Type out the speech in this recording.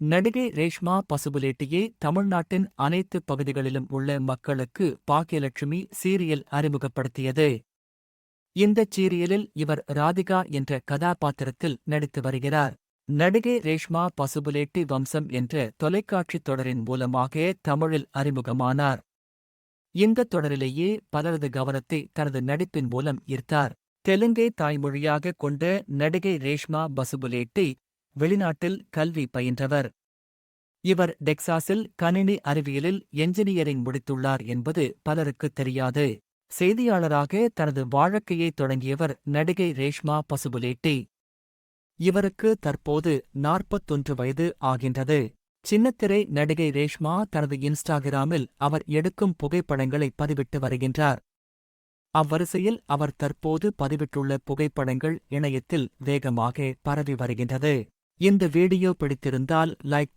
நடிகை ரேஷ்மா பசுபுலேட்டியை தமிழ்நாட்டின் அனைத்து பகுதிகளிலும் உள்ள மக்களுக்கு பாக்கியலட்சுமி சீரியல் அறிமுகப்படுத்தியது. இந்தச் சீரியலில் இவர் ராதிகா என்ற கதாபாத்திரத்தில் நடித்து வருகிறார். நடிகை ரேஷ்மா பசுபுலேட்டி வம்சம் என்ற தொலைக்காட்சித் தொடரின் மூலமாக தமிழில் அறிமுகமானார். இந்த தொடரிலேயே பலரது கவனத்தை தனது நடிப்பின் மூலம் ஈர்த்தார். தெலுங்கை தாய்மொழியாக கொண்ட நடிகை ரேஷ்மா பசுபுலேட்டி வெளிநாட்டில் கல்வி பயின்றவர். இவர் டெக்சாஸில் கணினி அறிவியலில் என்ஜினியரிங் முடித்துள்ளார் என்பது பலருக்குத் தெரியாது. செய்தியாளராக தனது வாழ்க்கையை தொடங்கியவர் நடிகை ரேஷ்மா பசுபுலேட்டி. இவருக்கு தற்போது நாற்பத்தொன்று வயது ஆகின்றது. சின்னத்திரை நடிகை ரேஷ்மா தனது இன்ஸ்டாகிராமில் அவர் எடுக்கும் புகைப்படங்களை பதிவிட்டு வருகின்றார். அவ்வரிசையில் அவர் தற்போது பதிவிட்டுள்ள புகைப்படங்கள் இணையத்தில் வேகமாக பரவி வருகின்றது. இந்த வீடியோ பிடித்திருந்தால் லைக்